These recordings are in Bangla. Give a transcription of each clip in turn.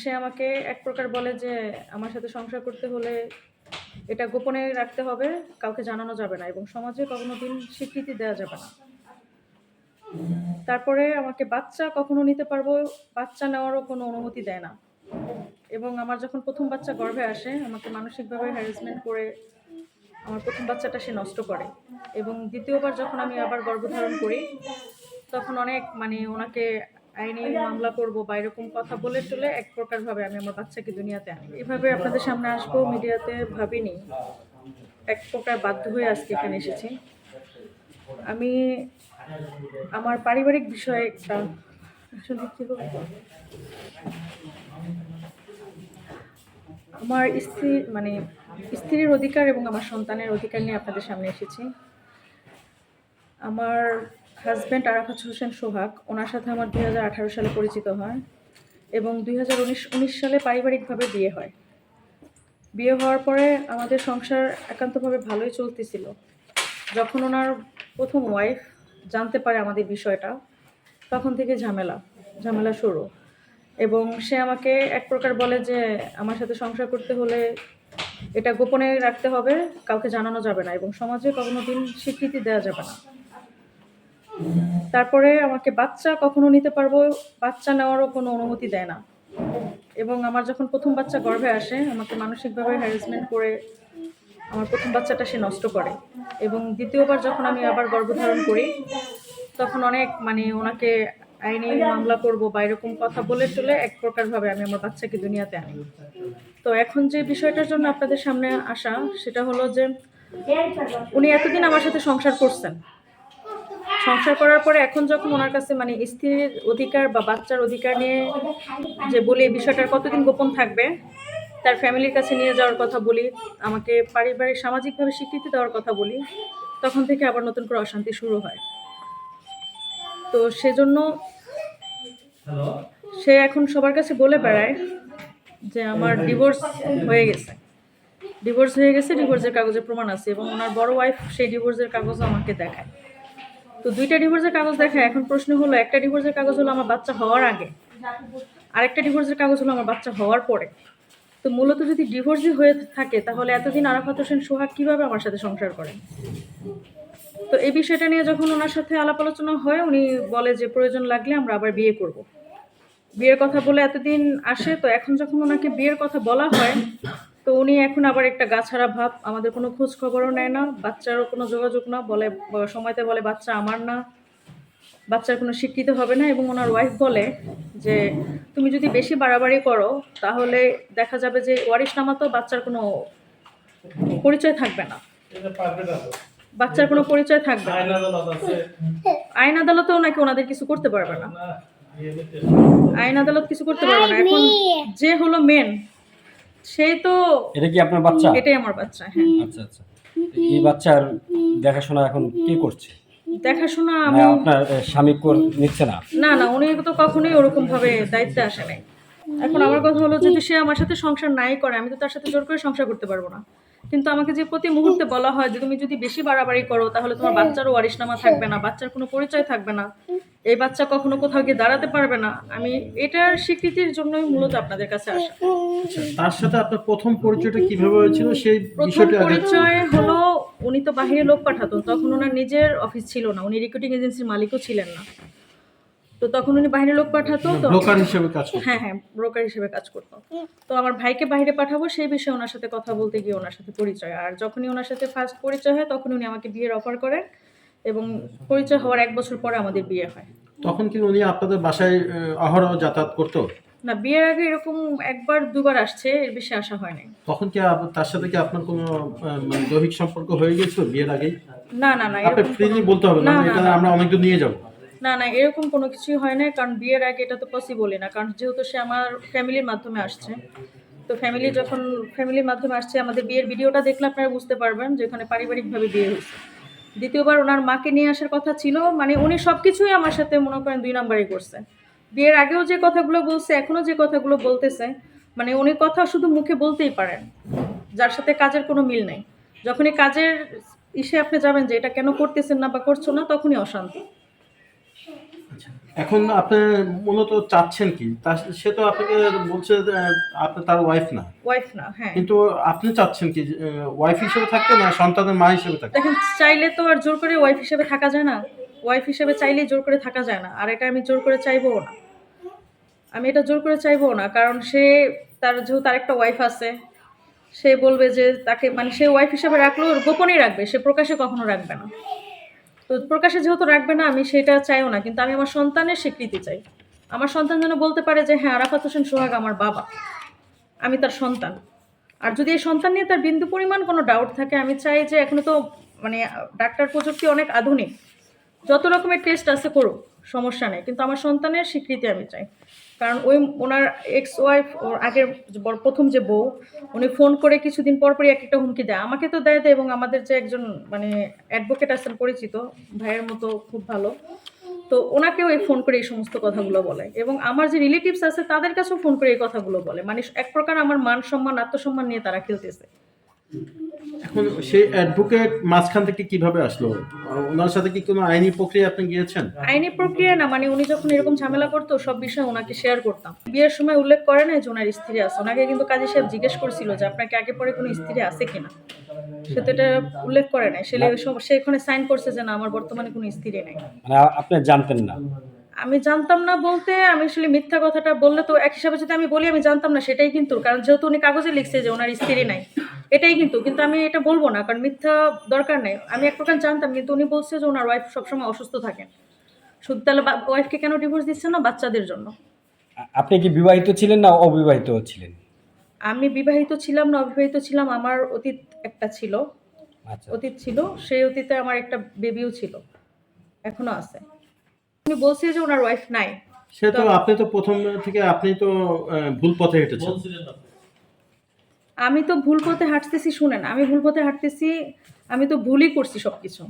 সে আমাকে এক প্রকার বলে যে, আমার সাথে সংসার করতে হলে এটা গোপনে রাখতে হবে, কাউকে জানানো যাবে না এবং সমাজে কখনো দিন স্বীকৃতি দেওয়া যাবে না। তারপরে আমাকে বাচ্চা কখনো নিতে পারব, বাচ্চা নেওয়ারও কোনো অনুমতি দেয় না। এবং আমার যখন প্রথম বাচ্চা গর্ভে আসে, আমাকে মানসিকভাবে হ্যারাসমেন্ট করে আমার প্রথম বাচ্চাটা সে নষ্ট করে। এবং দ্বিতীয়বার যখন আমি আবার গর্ভধারণ করি, তখন অনেক মানে ওনাকে আইনি মামলা করব বা এরকম কথা বলে টলে এক প্রকারভাবে আমি আমার বাচ্চাকে দুনিয়াতে আনি এভাবে আপনাদের সামনে আসব, মিডিয়াতে ভাবিনি। এক প্রকার বাধ্য হয়ে আজকে এখানে এসেছি। আমি আমার পারিবারিক বিষয়ে একটা আসলে আমার স্ত্রী মানে স্ত্রীর অধিকার এবং আমার সন্তানের অধিকার নিয়ে আপনাদের সামনে এসেছি। আমার হাজব্যান্ড আরাফাত হোসেন সোহাগ, ওনার সাথে আমার দুই হাজার আঠারো সালে পরিচিত হয় এবং দুই সালে পারিবারিকভাবে বিয়ে হয়। বিয়ে হওয়ার পরে আমাদের সংসার একান্তভাবে ভালোই চলতেছিল। যখন ওনার প্রথম ওয়াইফ জানতে পারে আমাদের বিষয়টা, তখন থেকে ঝামেলা ঝামেলা শুরু। এবং সে আমাকে এক প্রকার বলে যে, আমার সাথে সংসার করতে হলে এটা গোপনে রাখতে হবে, কাউকে জানানো যাবে না এবং সমাজে কখনো দিন স্বীকৃতি দেওয়া যাবে না। তারপরে আমাকে বাচ্চা কখনো নিতে পারব, বাচ্চা নেওয়ারও কোনো অনুমতি দেয় না। এবং আমার যখন প্রথম বাচ্চা গর্ভে আসে, আমাকে মানসিকভাবে হ্যারাসমেন্ট করে আমার প্রথম বাচ্চাটা সে নষ্ট করে। এবং দ্বিতীয়বার যখন আমি আবার গর্ভধারণ করি, তখন অনেক মানে ওনাকে আইনি মামলা করব বা এরকম কথা বলে টলে এক প্রকারভাবে আমি আমার বাচ্চাকে দুনিয়াতে আনি। তো এখন যে বিষয়টার জন্য আপনাদের সামনে আসা, সেটা হলো যে উনি এতদিন আমার সাথে সংসার করছেন। সংসার করার পরে এখন যখন ওনার কাছে মানে স্ত্রীর অধিকার বা বাচ্চার অধিকার নিয়ে যে বলি এই বিষয়টার কতদিন গোপন থাকবে? তার ফ্যামিলির কাছে নিয়ে যাওয়ার কথা বলি আমাকে পারিবারিক সামাজিকভাবে স্বীকৃতি দেওয়ার কথা বলি তখন থেকে আবার নতুন করে অশান্তি শুরু হয়। তো সেজন্য সে এখন সবার কাছে বলে বেড়ায় যে আমার ডিভোর্স হয়ে গেছে। ডিভোর্স হয়ে গেছে ডিভোর্সের কাগজে প্রমাণ আছে এবং ওনার বড় ওয়াইফ সেই ডিভোর্সের কাগজ আমাকে দেখায়। তো দুইটা ডিভোর্সের কাগজ দেখায় এখন প্রশ্ন হলো, একটা ডিভোর্সের কাগজ হলো আমার বাচ্চা হওয়ার আগে, আরেকটা ডিভোর্সের কাগজ হলো আমার বাচ্চা হওয়ার পরে। তো মূলত যদি ডিভোর্সই হয়ে থাকে, তাহলে এতদিন আরাফাত হোসেন সোহাগ কীভাবে আমার সাথে সংসার করেন? তো এই বিষয়টা নিয়ে যখন ওনার সাথে আলাপ আলোচনা হয়, উনি বলে যে প্রয়োজন লাগলে আমরা আবার বিয়ে করব। বিয়ের কথা বলে এতদিন আসে, তো এখন যখন ওনাকে বিয়ের কথা বলা হয় তো উনি এখন আবার একটা গাছাড়া ভাব আমাদের কোনো খোঁজ খবরও নেয় না বাচ্চারও কোনো যোগাযোগ না বলে সময়তে বলে বাচ্চা আমার না। বাচ্চার কোনো শিক্ষিত হবে না এবং ওনার ওয়াইফ বলে যে তুমি যদি বেশি বাড়াবাড়ি করো তাহলে দেখা যাবে যে ওয়ারিশনামা তো বাচ্চার কোনো পরিচয় থাকবে না। বাচ্চার কোনো পরিচয় থাকবে না। আইন আদালতেও নাকি ওনাদের কিছু করতে পারবে না। আইন আদালত কিছু করতে পারবে না। এখন যে হলো মেন সেই তো এটা কি আপনার বাচ্চা? এটাই আমার বাচ্চা হ্যাঁ। আচ্ছা আচ্ছা। এই বাচ্চার দেখাশোনা এখন কে করছে? দেখাশোনা আমি আপনার স্বামী কর নিচ্ছে না? না না উনি তো কখনোই ওরকম ভাবে দায়িত্বে আসে নাই। এখন আমার কথা হলো যদি সে আমার সাথে সংসার নাই করে আমি তো তার সাথে জোর করে সংসার করতে পারব না। কিন্তু আমাকে যে প্রতি মুহূর্তে বলা হয় যে তুমি যদি বেশি বাড়াবাড়ি করো তাহলে তোমার বাচ্চারও ওয়ারিশনামা থাকবে না বাচ্চার কোনো পরিচয় থাকবে না। এই বাচ্চা কখনো কোথাও গিয়ে দাঁড়াতে পারবে না। আমি এটার স্বীকৃতির জন্যই মূলত আপনাদের কাছে আসা। তার সাথে আপনার প্রথম পরিচয়টা কীভাবে হয়েছিল? সেই প্রথম বিষয়টা পরিচয় হলো উনি তো বাহিরে লোক পাঠাতেন তখন ওনার নিজের অফিস ছিল না। উনি রিক্রুটিং এজেন্সির মালিকও ছিলেন না। তো তখন উনি বাইরে লোক পাঠাতো তো ব্রোকার হিসেবে কাজ করতেন হ্যাঁ হ্যাঁ ব্রোকার হিসেবে কাজ করতো। তো আমার ভাইকে বাইরে পাঠাবো সেই বিষয়ে ওনার সাথে কথা বলতে গিয়ে ওনার সাথে পরিচয়। আর যখনই ওনার সাথে ফার্স্ট পরিচয় হয় তখন উনি আমাকে বিয়ের অফার করেন। এবং পরিচয় হওয়ার এক বছর পরে আমাদের বিয়ে হয়। তখন কি উনি আপনাদের বাসায় অহরহ যাতায়াত করতো? না বিয়ের আগে এরকম একবার দুবার আসছে এর বেশি আসা হয়নি তখন কি তার সাথে কি আপনার কোনো মানে দৈহিক সম্পর্ক হয়ে গেছিল বিয়ের আগেই? না না না আপনি ফ্রিলি বলতে হবে না এটা। আমরা অনেক দূর নিয়ে যাব। না না এরকম কোনো কিছুই হয় না কারণ বিয়ের আগে এটা তো পসিবলই না কারণ যেহেতু সে আমার ফ্যামিলির মাধ্যমে আসছে তো ফ্যামিলি যখন ফ্যামিলির মাধ্যমে আসছে আমাদের বিয়ের ভিডিওটা দেখলে আপনারা বুঝতে পারবেন যে ওখানে পারিবারিকভাবে বিয়ে হয়েছে। দ্বিতীয়বার ওনার মাকে নিয়ে আসার কথা ছিল মানে উনি সব কিছুই আমার সাথে মনে করেন দুই নাম্বারই করছে। বিয়ের আগেও যে কথাগুলো বলছে, এখনও যে কথাগুলো বলতেছে মানে উনি কথা শুধু মুখে বলতেই পারেন, যার সাথে কাজের কোনো মিল নেই। যখনই কাজের ইসে আপনি যাবেন যে এটা কেন করতেছেন না বা করছ না, তখনই অশান্তি। এখন আপনি মূলত চাচ্ছেন কি? তার সে তো আপনাকে বলছে আপনি তার ওয়াইফ না। ওয়াইফ না হ্যাঁ। কিন্তু আপনি চাচ্ছেন কি ওয়াইফ হিসেবে থাকতে না সন্তানের মা হিসেবে থাকতে? দেখেন চাইলে তো আর জোর করে ওয়াইফ হিসেবে থাকা যায় না। ওয়াইফ হিসেবে চাইলেই জোর করে থাকা যায় না। আর এটা আমি জোর করে চাইবও না। আমি এটা জোর করে চাইবও না কারণ সে তার যেহেতু তার একটা ওয়াইফ আছে সে বলবে যে তাকে মানে সে ওয়াইফ হিসেবে রাখলেও গোপনেই রাখবে সে প্রকাশে কখনো রাখবে না। তো প্রকাশে যেহেতু রাখবে না, আমি সেটা চাইও না, কিন্তু আমি আমার সন্তানের স্বীকৃতি চাই। আমার সন্তান যেন বলতে পারে যে হ্যাঁ আরাফাত হোসেন সোহাগ আমার বাবা। আমি তার সন্তান। আর যদি এই সন্তান নিয়ে তার বিন্দু পরিমাণ কোনো ডাউট থাকে, আমি চাই যে, এখনও তো মানে ডাক্তার প্রযুক্তি অনেক আধুনিক। যত রকমের টেস্ট আছে করুক, সমস্যা নেই। কিন্তু আমার সন্তানের স্বীকৃতি আমি চাই। কারণ ওই ওনার এক্স ওয়াইফ ওর আগের প্রথম যে বউ, উনি ফোন করে কিছুদিন পর পরই এক একটা হুমকি দেয়। আমাকে তো দেয় দেয় এবং আমাদের যে একজন মানে অ্যাডভোকেট আছেন, পরিচিত, ভাইয়ের মতো খুব ভালো। তো ওনাকেও এই ফোন করে এই সমস্ত কথাগুলো বলে। এবং আমার যে রিলেটিভস আছে, তাদের কাছেও ফোন করে এই কথাগুলো বলে। মানে এক প্রকার আমার মান সম্মান, আত্মসম্মান নিয়ে তারা খেলতেছে। এখন সেই অ্যাডভোকেট মাঝখান থেকে কীভাবে আসলো? ওনার সাথে কি কোনো আইনি প্রক্রিয়া আপনি গিয়েছেন? আইনি প্রক্রিয়া না মানে উনি যখন এরকম ঝামেলা করতো সব বিষয় ওনাকে শেয়ার করতাম। বিয়ের সময় উল্লেখ করে না যে ওনার স্ত্রী আছে। ওনাকে কিন্তু কাজী সাহেব জিজ্ঞেস করছিল যে আপনাকে আগে পরে কোনো স্ত্রী আছে কিনা? সে তো এটা উল্লেখ করে নাই। সে সে এখানে সাইন করছে যে না আমার বর্তমানে কোনো স্ত্রী নেই। মানে আপনি জানতেন না। আমি জানতাম না বলতে আমি আসলে মিথ্যা কথাটা বললে তো এক হিসাবে যদি আমি বলি আমি জানতাম না সেটাই কিন্তু কারণ যেহেতু উনি কাগজে লিখছে যে ওনার স্ত্রী নাই এটাই কিন্তু কিন্তু আমি এটা বলব না কারণ মিথ্যা দরকার নেই। আমি এক প্রকার জানতাম কিন্তু উনি বলছে যে ওনার ওয়াইফ সবসময় অসুস্থ থাকেন শুধু তাহলে ওয়াইফকে কেন ডিভোর্স দিচ্ছে না? বাচ্চাদের জন্য। আপনি কি বিবাহিত ছিলেন না অবিবাহিত ছিলেন? আমি বিবাহিত ছিলাম না অবিবাহিত ছিলাম আমার অতীত একটা ছিল। আচ্ছা। অতীত ছিল সেই অতীতে আমার একটা বেবিও ছিল। এখনও আছে। উনি বলছে যে ওনার ওয়াইফ নাই। সে তো আপনি তো প্রথম থেকে আপনি তো ভুল পথে হেঁটেছেন। আমি তো ভুল পথে হাঁটতেছি শুনেন আমি ভুল পথে হাঁটতেছি আমি তো ভুলই করছি সব কিছু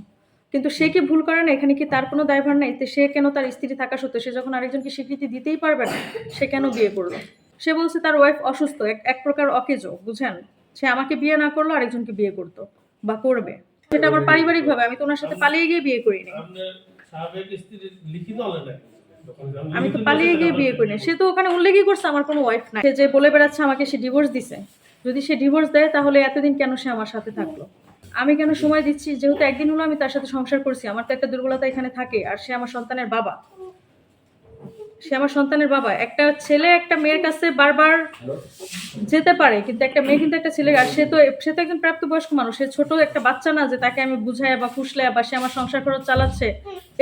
কিন্তু সে কি ভুল করে না? এখানে কি তার কোনো দায়ভার নাই? সে কেন তার স্ত্রী থাকা সত্ত্বেও সে যখন আরেকজনকে স্বীকৃতি দিতেই পারবে না সে কেন বিয়ে করল? সে বলছে তার ওয়াইফ অসুস্থ এক এক প্রকার অকেজো বুঝেন সে আমাকে বিয়ে না করল আরেকজনকে বিয়ে করতো বা করবে। সেটা আমার পারিবারিকভাবে আমি তো ওনার সাথে পালিয়ে গিয়ে বিয়ে করিনি। সাবেক স্ত্রীর লিখিত হলে আমি তো পালিয়ে গিয়ে বিয়ে করি সে তো ওখানে উল্লেখই করছে আমার কোনো ওয়াইফ নাই। সে যে বলে বেড়াচ্ছে আমাকে সে ডিভোর্স দিছে। যদি সে ডিভোর্স দেয় তাহলে এতদিন কেন সে আমার সাথে থাকল? আমি কেন সময় দিচ্ছি? যেহেতু একদিন হলো আমি তার সাথে সংসার করছি আমার তো একটা দুর্বলতা এখানে থাকে আর সে আমার সন্তানের বাবা। সে আমার সন্তানের বাবা। একটা ছেলে, একটা মেয়ের কাছে বারবার যেতে পারে, কিন্তু একটা মেয়ে কিন্তু একটা ছেলে। আর সে তো সে তো একজন প্রাপ্তবয়স্ক মানুষ, সে ছোট একটা বাচ্চা না যে তাকে আমি বুঝাই বা ফুসলে বা সে আমার সংসার খরচ চালাচ্ছে,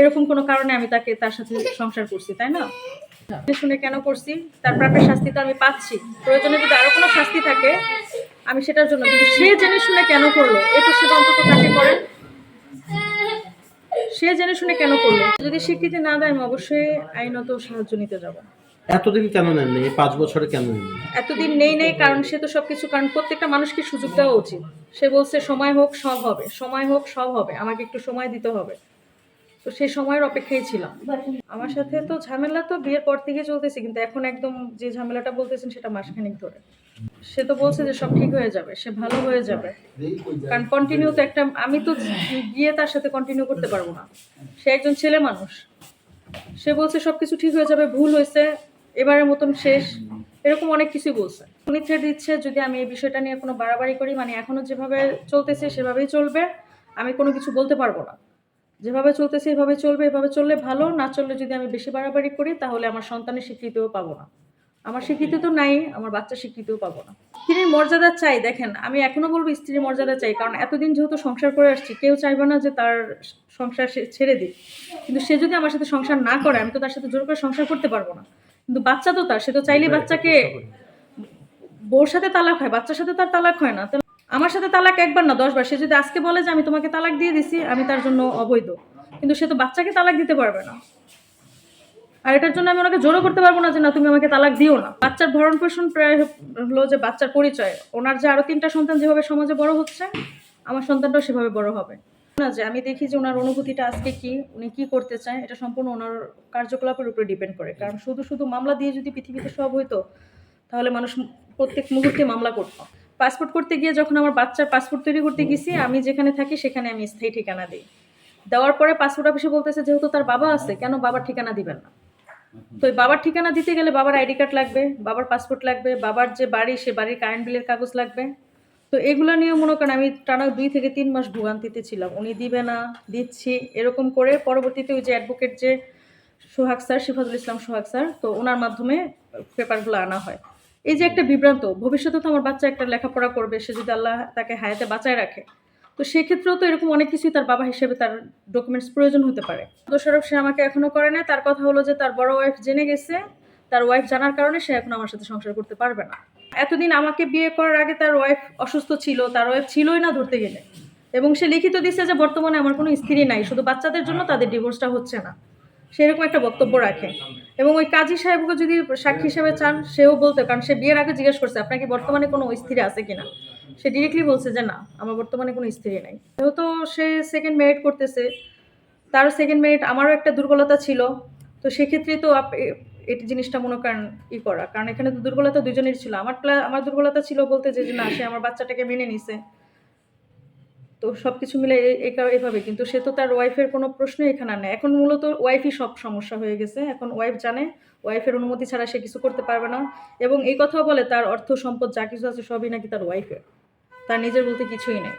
এরকম কোনো কারণে আমি তাকে তার সাথে সংসার করছি, তাই না? শুনে কেন করছি? তার প্রাপ্যের শাস্তি তো আমি পাচ্ছি। প্রয়োজনে যদি আরও কোনো শাস্তি থাকে, আমি সেটার জন্য কিন্তু সে জেনে শুনে কেন করল? এটা শুধু অন্তত তাকে করে সে জেনে শুনে কেন করল? যদি স্বীকৃতি না দেয় আমি অবশ্যই আইনত সাহায্য নিতে যাব। এতদিন কেন নেননি এই পাঁচ বছরে কেন নেননি এতদিন নেই নেই কারণ সে তো সবকিছু কারণ প্রত্যেকটা মানুষকে সুযোগ দেওয়া উচিত। সে বলছে সময় হোক সব হবে। সময় হোক সব হবে। আমাকে একটু সময় দিতে হবে। তো সেই সময়ের অপেক্ষায় ছিলাম। আমার সাথে তো ঝামেলা তো বিয়ের পর থেকে চলতেছে, কিন্তু এখন একদম যে ঝামেলাটা বলতেছেন সেটা মাসখানেক ধরে। সে তো বলছে যে সব ঠিক হয়ে যাবে, সে ভালো হয়ে যাবে। কারণ কন্টিনিউ তো একটা, আমি তো গিয়ে তার সাথে কন্টিনিউ করতে পারব না। সে একজন ছেলে মানুষ। সে বলছে সব কিছু ঠিক হয়ে যাবে, ভুল হয়েছে, এবারের মতন শেষ। এরকম অনেক কিছুই বলছে। উনি থ্রেট দিচ্ছে যদি আমি এই বিষয়টা নিয়ে কোনো বাড়াবাড়ি করি মানে এখনও যেভাবে চলতেছে সেভাবেই চলবে, আমি কোনো কিছু বলতে পারব না। যেভাবে চলতেছে এভাবে চলবে এভাবে চললে ভালো। না চললে যদি আমি বেশি বাড়াবাড়ি করি তাহলে আমার সন্তানের স্বীকৃতিও পাবো না। আমার স্বীকৃতি তো নাই আমার বাচ্চা স্বীকৃতিও পাবো না। স্ত্রীর মর্যাদা চাই দেখেন আমি এখনও বলব স্ত্রীর মর্যাদা চাই কারণ এতদিন যেহেতু সংসার করে আসছি কেউ চাইবে না যে তার সংসার সে ছেড়ে দিক। কিন্তু সে যদি আমার সাথে সংসার না করে আমি তো তার সাথে জোর করে সংসার করতে পারব না। কিন্তু বাচ্চা তো তার সে তো চাইলেই বাচ্চাকে বউর সাথে তালাক হয় বাচ্চার সাথে তার তালাক হয় না। আমার সাথে তালাক একবার না দশবার সে যদি আজকে বলে যে আমি তোমাকে তালাক দিয়ে দিছি, আমি তার জন্য অবৈধ। কিন্তু সে তো বাচ্চাকে তালাক দিতে পারবে না। আর এটার জন্য আমি ওনাকে জোরও করতে পারব না যে না, তুমি আমাকে তালাক দিও না। বাচ্চার ভরণ পোষণ প্রায় হলো যে বাচ্চার পরিচয়। ওনার যে আরও তিনটা সন্তান যেভাবে সমাজে বড় হচ্ছে, আমার সন্তানটাও সেভাবে বড় হবে। না, যে আমি দেখি যে ওনার অনুভূতিটা আজকে কি, উনি কি করতে চায়, এটা সম্পূর্ণ ওনার কার্যকলাপের উপরে ডিপেন্ড করে। কারণ শুধু শুধু মামলা দিয়ে যদি পৃথিবীতে সব হইতো, তাহলে মানুষ প্রত্যেক মুহূর্তে মামলা করতো। পাসপোর্ট করতে গিয়ে যখন আমার বাচ্চার পাসপোর্ট তৈরি করতে গেছি আমি যেখানে থাকি সেখানে আমি স্থায়ী ঠিকানা দিই। দেওয়ার পরে পাসপোর্ট অফিসে বলতেছে যেহেতু তার বাবা আছে কেন বাবার ঠিকানা দিবেন না? তো বাবার ঠিকানা দিতে গেলে বাবার আইডি কার্ড লাগবে বাবার পাসপোর্ট লাগবে বাবার যে বাড়ি সে বাড়ির কারেন্ট বিলের কাগজ লাগবে। তো এগুলো নিয়ে মনে করেন আমি টানা দুই থেকে তিন মাস ভোগান্তিতে ছিলাম। উনি দিবে না দিচ্ছি এরকম করে পরবর্তীতে ওই যে অ্যাডভোকেট যে সোহাগ স্যার শিফাতুল ইসলাম সোহাগ স্যার তো ওনার মাধ্যমে পেপারগুলো আনা হয়। এই যে একটা বিভ্রান্ত, ভবিষ্যতে তো আমার বাচ্চা একটা লেখাপড়া করবে, সে যদি আল্লাহ তাকে হায়াতে বাঁচায় রাখে। তো সেক্ষেত্রেও তো এরকম অনেক কিছুই তার বাবা হিসেবে তার ডকুমেন্টস প্রয়োজন হতে পারে। দোষারোপ সে আমাকে এখনও করে না তার কথা হলো যে তার বড় ওয়াইফ জেনে গেছে, তার ওয়াইফ জানার কারণে সে এখন আমার সাথে সংসার করতে পারবে না। এতদিন আমাকে বিয়ে করার আগে তার ওয়াইফ অসুস্থ ছিল, তার ওয়াইফ ছিলই না ধরতে গেলে। এবং সে লিখিত দিচ্ছে যে বর্তমানে আমার কোনো স্ত্রী নাই, শুধু বাচ্চাদের জন্য তাদের ডিভোর্সটা হচ্ছে না। সেরকম একটা বক্তব্য রাখে। এবং ওই কাজী সাহেবকে যদি সাক্ষী হিসেবে চান, সেও বলতে, কারণ সে বিয়ের আগে জিজ্ঞেস করছে, আপনার কি বর্তমানে কোনো স্ত্রী আছে কিনা? সে ডিরেক্টলি বলছে যে, না, আমার বর্তমানে কোনো স্ত্রী নাই। যেহেতু সে সেকেন্ড মেরিট করতেছে, তারও সেকেন্ড মেরিট আমারও একটা দুর্বলতা ছিল। তো সেক্ষেত্রে তো আপ- এ- এই জিনিসটা মনে করেন ই করা। কারণ এখানে তো দুর্বলতা দুজনের ছিল। আমার আমার দুর্বলতা ছিল বলতে যে, না, সে আমার বাচ্চাটাকে মেনে নিছে। তো সব কিছু মিলে এভাবে। কিন্তু সে তো তার ওয়াইফের কোনো প্রশ্ন এখানে নেই। এখন মূলত ওয়াইফই সব সমস্যা হয়ে গেছে। এখন ওয়াইফ জানে ওয়াইফের অনুমতি ছাড়া সে কিছু করতে পারবে না। এবং এই কথাও বলে, তার অর্থ সম্পদ যা কিছু আছে সবই নাকি তার ওয়াইফের তার নিজের বলতে কিছুই নেই।